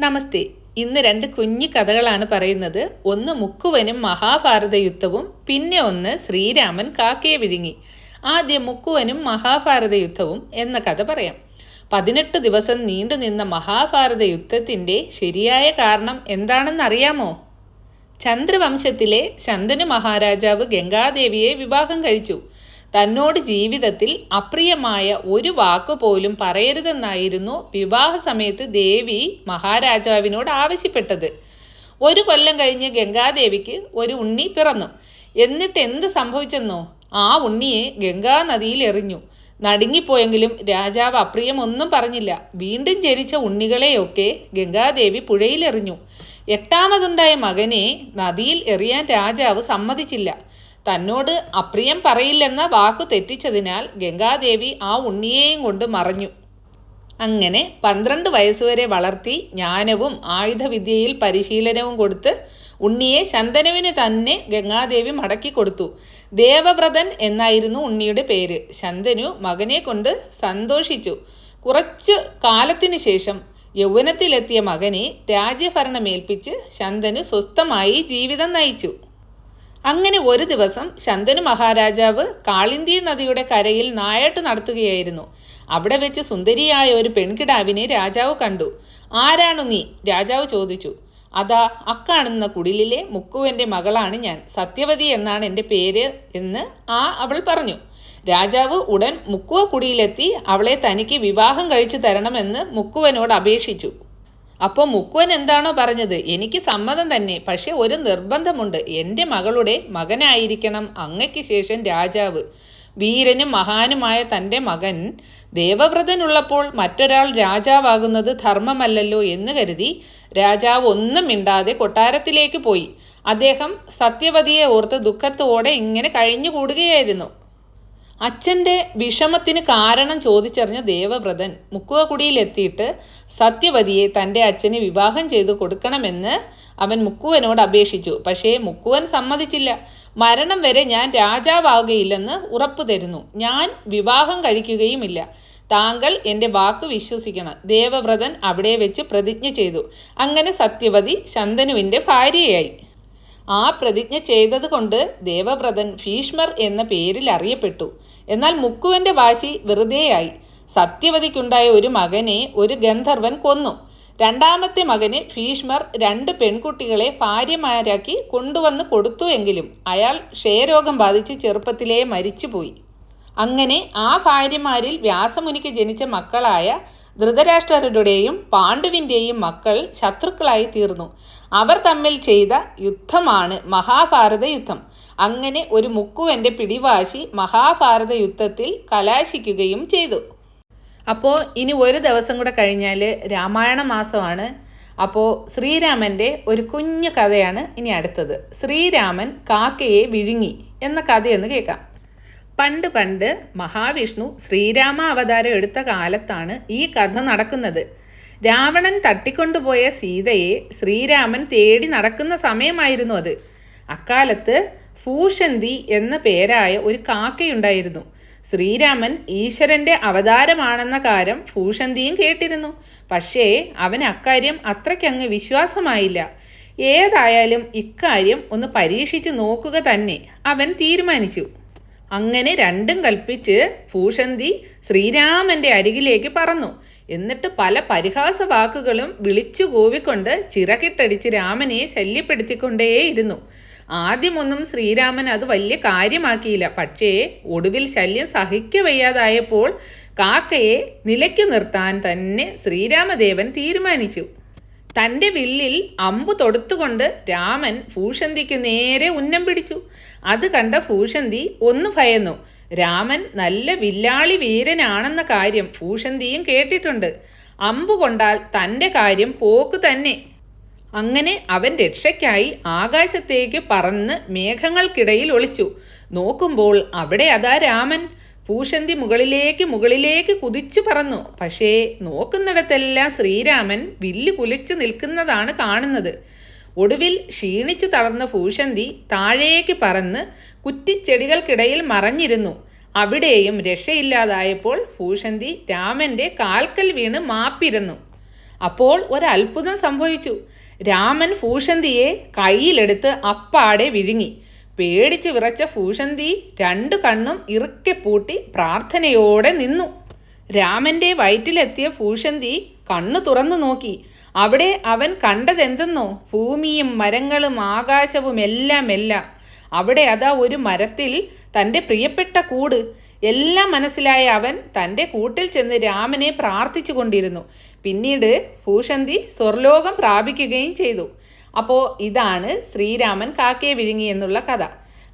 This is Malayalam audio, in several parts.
നമസ്തേ. ഇന്ന് രണ്ട് കുഞ്ഞു കഥകളാണ് പറയുന്നത്. ഒന്ന് മുക്കുവനും മഹാഭാരത യുദ്ധവും പിന്നെ ഒന്ന് ശ്രീരാമൻ കാക്കയെ വിഴുങ്ങി. ആദ്യം മുക്കുവനും മഹാഭാരത യുദ്ധവും എന്ന കഥ പറയാം. പതിനെട്ട് ദിവസം നീണ്ടുനിന്ന മഹാഭാരത യുദ്ധത്തിന്റെ ശരിയായ കാരണം എന്താണെന്നറിയാമോ ചന്ദ്രവംശത്തിലെ ശന്തനു മഹാരാജാവ് ഗംഗാദേവിയെ വിവാഹം കഴിച്ചു. തന്നോട് ജീവിതത്തിൽ അപ്രിയമായ ഒരു വാക്കു പോലും പറയരുതെന്നായിരുന്നു വിവാഹ സമയത്ത് ദേവി മഹാരാജാവിനോട് ആവശ്യപ്പെട്ടത്. ഒരു കൊല്ലം കഴിഞ്ഞ് ഗംഗാദേവിക്ക് ഒരു ഉണ്ണി പിറന്നു. എന്നിട്ട് എന്ത് സംഭവിച്ചെന്നോ? ആ ഉണ്ണിയെ ഗംഗാ നദിയിൽ എറിഞ്ഞു. നടുങ്ങിപ്പോയെങ്കിലും രാജാവ് അപ്രിയമൊന്നും പറഞ്ഞില്ല. വീണ്ടും ജനിച്ച ഉണ്ണികളെയൊക്കെ ഗംഗാദേവി പുഴയിലെറിഞ്ഞു എട്ടാമതുണ്ടായ മകനെ നദിയിൽ എറിയാൻ രാജാവ് സമ്മതിച്ചില്ല. തന്നോട് അപ്രിയം പറയില്ലെന്ന വാക്കു തെറ്റിച്ചതിനാൽ ഗംഗാദേവി ആ ഉണ്ണിയെയും കൊണ്ട് മറഞ്ഞു. അങ്ങനെ പന്ത്രണ്ട് വയസ്സുവരെ വളർത്തി ജ്ഞാനവും ആയുധവിദ്യയിൽ പരിശീലനവും കൊടുത്ത് ഉണ്ണിയെ ശന്തനുവിന് തന്നെ ഗംഗാദേവി മടക്കി കൊടുത്തു. ദേവവ്രതൻ എന്നായിരുന്നു ഉണ്ണിയുടെ പേര്. ശന്തനു മകനെ കൊണ്ട് സന്തോഷിച്ചു. കുറച്ച് കാലത്തിനു ശേഷം യൗവനത്തിലെത്തിയ മകനെ രാജ്യഭരണമേൽപ്പിച്ച് ശന്തനു സ്വസ്ഥമായി ജീവിതം നയിച്ചു. അങ്ങനെ ഒരു ദിവസം ശന്തനു മഹാരാജാവ് കാളിന്തി നദിയുടെ കരയിൽ നായാട്ട് നടത്തുകയായിരുന്നു. അവിടെ വെച്ച് സുന്ദരിയായ ഒരു പെൺകിടാവിനെ രാജാവ് കണ്ടു. ആരാണു നീ? രാജാവ് ചോദിച്ചു. അതാ അക്കാണുന്ന കുടിലിലെ മുക്കുവന്റെ മകളാണ് ഞാൻ. സത്യവതി എന്നാണ് എന്റെ പേര് എന്ന് ആ അവൾ പറഞ്ഞു. രാജാവ് ഉടൻ മുക്കുവ കുടിയിലെത്തി അവളെ തനിക്ക് വിവാഹം കഴിച്ചു തരണമെന്ന് മുക്കുവനോട് അപേക്ഷിച്ചു. അപ്പോൾ മുക്കുവൻ എന്താണോ പറഞ്ഞത്? എനിക്ക് സമ്മതം തന്നെ. പക്ഷേ ഒരു നിർബന്ധമുണ്ട്. എന്റെ മകളുടെ മകനായിരിക്കണം അങ്ങയ്ക്ക് ശേഷം രാജാവ്. വീരനും മഹാനുമായ തന്റെ മകൻ ദേവവ്രതനുള്ളപ്പോൾ മറ്റൊരാൾ രാജാവാകുന്നത് ധർമ്മമല്ലല്ലോ എന്ന് കരുതി രാജാവ് ഒന്നും മിണ്ടാതെ കൊട്ടാരത്തിലേക്ക് പോയി. അദ്ദേഹം സത്യവതിയെ ഓർത്ത് ദുഃഖത്തോടെ ഇങ്ങനെ കഴിഞ്ഞുകൂടുകയായിരുന്നു. അച്ഛന്റെ വിഷമത്തിന് കാരണം ചോദിച്ചറിഞ്ഞ ദേവവ്രതൻ മുക്കുവകുടിയിലെത്തിയിട്ട് സത്യവതിയെ തന്റെ അച്ഛന് വിവാഹം ചെയ്തു കൊടുക്കണമെന്ന് അവൻ മുക്കുവനോട് അപേക്ഷിച്ചു. പക്ഷേ മുക്കുവൻ സമ്മതിച്ചില്ല. മരണം വരെ ഞാൻ രാജാവാകുകയില്ലെന്ന് ഉറപ്പു തരുന്നു. ഞാൻ വിവാഹം കഴിക്കുകയുമില്ല. താങ്കൾ എന്റെ വാക്ക് വിശ്വസിക്കണം. ദേവവ്രതൻ അവിടെ വെച്ച് പ്രതിജ്ഞ ചെയ്തു. അങ്ങനെ സത്യവതി ശന്തനുവിന്റെ ഭാര്യയായി. ആ പ്രതിജ്ഞ ചെയ്തതുകൊണ്ട് ദേവവ്രതൻ ഭീഷ്മർ എന്ന പേരിൽ അറിയപ്പെട്ടു. എന്നാൽ മുക്കുവന്റെ വാശി വെറുതെയായി. സത്യവതിക്കുണ്ടായ ഒരു മകനെ ഒരു ഗന്ധർവൻ കൊന്നു. രണ്ടാമത്തെ മകന് ഭീഷ്മർ രണ്ട് പെൺകുട്ടികളെ ഭാര്യമാരാക്കി കൊണ്ടുവന്ന് കൊടുത്തുവെങ്കിലും അയാൾ ക്ഷയരോഗം ബാധിച്ച് ചെറുപ്പത്തിലേ മരിച്ചുപോയി. അങ്ങനെ ആ ഭാര്യമാരിൽ വ്യാസമുനിക്ക് ജനിച്ച മക്കളായ ധൃതരാഷ്ട്രരുടെയും പാണ്ഡുവിന്റെയും മക്കൾ ശത്രുക്കളായി തീർന്നു. അവർ തമ്മിൽ ചെയ്ത യുദ്ധമാണ് മഹാഭാരത യുദ്ധം. അങ്ങനെ ഒരു മുക്കുവന്റെ പിടിവാശി മഹാഭാരത യുദ്ധത്തിൽ കലാശിക്കുകയും ചെയ്തു. അപ്പോൾ ഇനി ഒരു ദിവസം കൂടെ കഴിഞ്ഞാൽ രാമായണ മാസമാണ്. അപ്പോൾ ശ്രീരാമന്റെ ഒരു കുഞ്ഞു കഥയാണ് ഇനി അടുത്തത്. ശ്രീരാമൻ കാക്കയെ വിഴുങ്ങി എന്ന കഥയൊന്ന് കേൾക്കാം. പണ്ട് പണ്ട് മഹാവിഷ്ണു ശ്രീരാമ അവതാരം എടുത്ത കാലത്താണ് ഈ കഥ നടക്കുന്നത്. രാവണൻ തട്ടിക്കൊണ്ടുപോയ സീതയെ ശ്രീരാമൻ തേടി നടക്കുന്ന സമയമായിരുന്നു അത്. അക്കാലത്ത് ഭൂഷന്തി എന്ന പേരായ ഒരു കാക്കയുണ്ടായിരുന്നു. ശ്രീരാമൻ ഈശ്വരന്റെ അവതാരമാണെന്ന കാര്യം ഭൂഷന്തിയും കേട്ടിരുന്നു. പക്ഷേ അവൻ അക്കാര്യം അത്രയ്ക്കങ്ങ് വിശ്വാസമായില്ല. ഏതായാലും ഇക്കാര്യം ഒന്ന് പരീക്ഷിച്ച് നോക്കുക തന്നെ അവൻ തീരുമാനിച്ചു. അങ്ങനെ രണ്ടും കൽപ്പിച്ച് ഭൂഷന്തി ശ്രീരാമന്റെ അരികിലേക്ക് പറന്നു. എന്നിട്ട് പല പരിഹാസ വാക്കുകളും വിളിച്ചു കൂവിക്കൊണ്ട് ചിറകിട്ടടിച്ച് രാമനെ ശല്യപ്പെടുത്തിക്കൊണ്ടേയിരുന്നു. ആദ്യമൊന്നും ശ്രീരാമൻ അത് വലിയ കാര്യമാക്കിയില്ല. പക്ഷേ ഒടുവിൽ ശല്യം സഹിക്കവയ്യാതായപ്പോൾ കാക്കയെ നിലയ്ക്കു നിർത്താൻ തന്നെ ശ്രീരാമദേവൻ തീരുമാനിച്ചു. തന്റെ വില്ലിൽ അമ്പു തൊടുത്തുകൊണ്ട് രാമൻ ഭൂഷന്തിക്ക് നേരെ ഉന്നം പിടിച്ചു. അത് കണ്ട ഭൂഷന്തി ഒന്ന് ഭയന്നു. രാമൻ നല്ല വില്ലാളി വീരനാണെന്ന കാര്യം ഭൂഷന്തിയും കേട്ടിട്ടുണ്ട്. അമ്പു കൊണ്ടാൽ തന്റെ കാര്യം പോക്ക് തന്നെ. അങ്ങനെ അവൻ രക്ഷയ്ക്കായി ആകാശത്തേക്ക് പറന്ന് മേഘങ്ങൾക്കിടയിൽ ഒളിച്ചു. നോക്കുമ്പോൾ അവിടെ അതാ രാമൻ. ഭൂഷന്തി മുകളിലേക്ക് മുകളിലേക്ക് കുതിച്ചു പറന്നു. പക്ഷേ നോക്കുന്നിടത്തെല്ലാം ശ്രീരാമൻ വില്ല് കുലിച്ചു നിൽക്കുന്നതാണ് കാണുന്നത്. ഒടുവിൽ ക്ഷീണിച്ചു തളർന്ന ഭൂഷന്തി താഴേക്ക് പറന്ന് കുറ്റിച്ചെടികൾക്കിടയിൽ മറഞ്ഞിരുന്നു. അവിടെയും രക്ഷയില്ലാതായപ്പോൾ ഭൂഷന്തി രാമന്റെ കാൽക്കൽ വീണ് മാപ്പിരുന്നു. അപ്പോൾ ഒരത്ഭുതം സംഭവിച്ചു. രാമൻ ഭൂഷന്തിയെ കയ്യിലെടുത്ത് അപ്പാടെ വിഴുങ്ങി. പേടിച്ച് വിറച്ച ഭൂഷന്തി രണ്ടു കണ്ണും ഇറുക്കെ പൂട്ടി പ്രാർത്ഥനയോടെ നിന്നു. രാമന്റെ വയറ്റിലെത്തിയ ഭൂഷന്തി കണ്ണു തുറന്നു നോക്കി. അവിടെ അവൻ കണ്ടതെന്തെന്നോ? ഭൂമിയും മരങ്ങളും ആകാശവും എല്ലാം എല്ലാം. അവിടെ അതാ ഒരു മരത്തിൽ തന്റെ പ്രിയപ്പെട്ട കൂട്. എല്ലാം മനസ്സിലായ അവൻ തന്റെ കൂട്ടിൽ ചെന്ന് രാമനെ പ്രാർത്ഥിച്ചു കൊണ്ടിരുന്നു പിന്നീട് ഭൂഷന്തി സ്വർലോകം പ്രാപിക്കുകയും ചെയ്തു. അപ്പോൾ ഇതാണ് ശ്രീരാമൻ കാക്കയെ വിഴുങ്ങി എന്നുള്ള കഥ.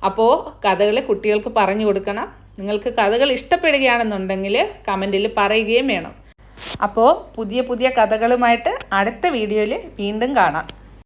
അപ്പോൾ കഥകൾ കുട്ടികൾക്ക് പറഞ്ഞു കൊടുക്കണം. നിങ്ങൾക്ക് കഥകൾ ഇഷ്ടപ്പെടുകയാണെന്നുണ്ടെങ്കിൽ കമന്റിൽ പറയുകയും വേണം. അപ്പോൾ പുതിയ പുതിയ കഥകളുമായിട്ട് അടുത്ത വീഡിയോയിൽ വീണ്ടും കാണാം.